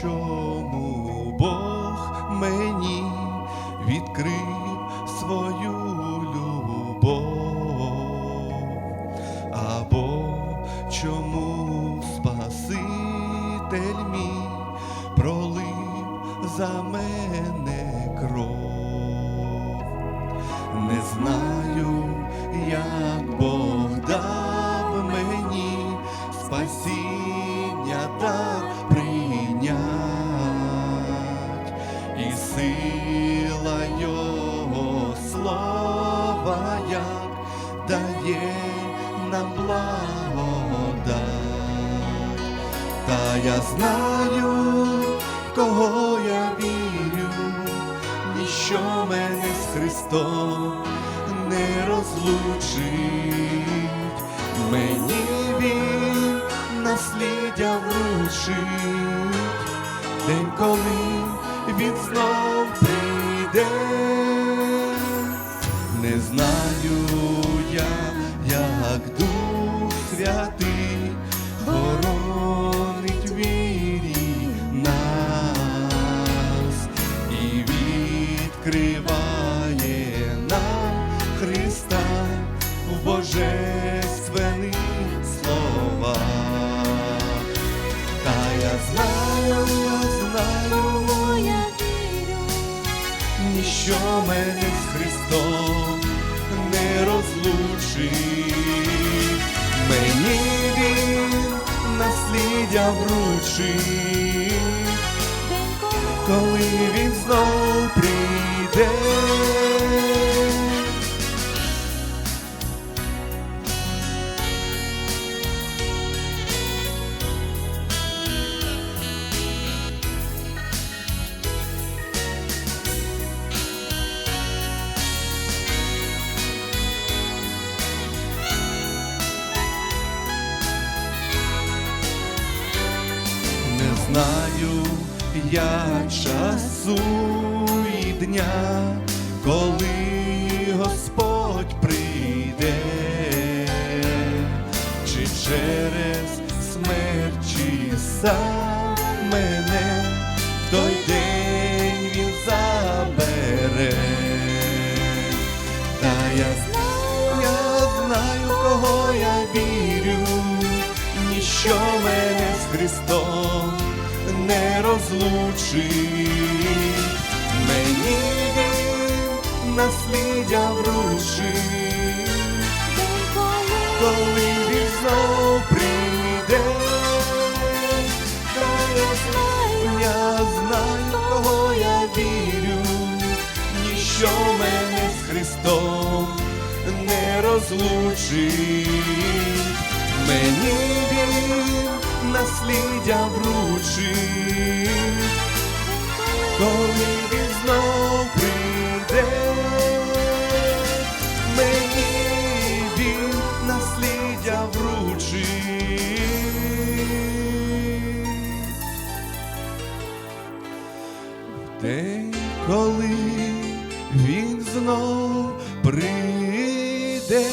чому Бог мені відкрив свою любов, або чому Спаситель мій пролив за мене кров. Не знаю, як Бог дав і сила Його слова, як дає нам благодать. Та я знаю, кого я вірю, ніщо мене з Христом не розлучить, мені він наслідя вручить, день, коли він знов прийде, не знаю я, як Дух Святий боронить вірі нас і відкриває ніщо мене з Христом не розлучить. Мені він наслідя вручить, коли він знов прийде. Знаю я часу і дня, коли Господь прийде, чи через смерть, чи сам мене в той день він забере. Та я знаю, я знаю, кого я вірю, ніщо мене з Христом не розлучить. Мені він наслідя вручить, коли він знов прийде. Я знаю, кого я вірю, ніщо мене з Христом не розлучить. Мені він Наслідя вручив, коли він знов прийде, мені він наслідя вручив. В день, коли він знов прийде.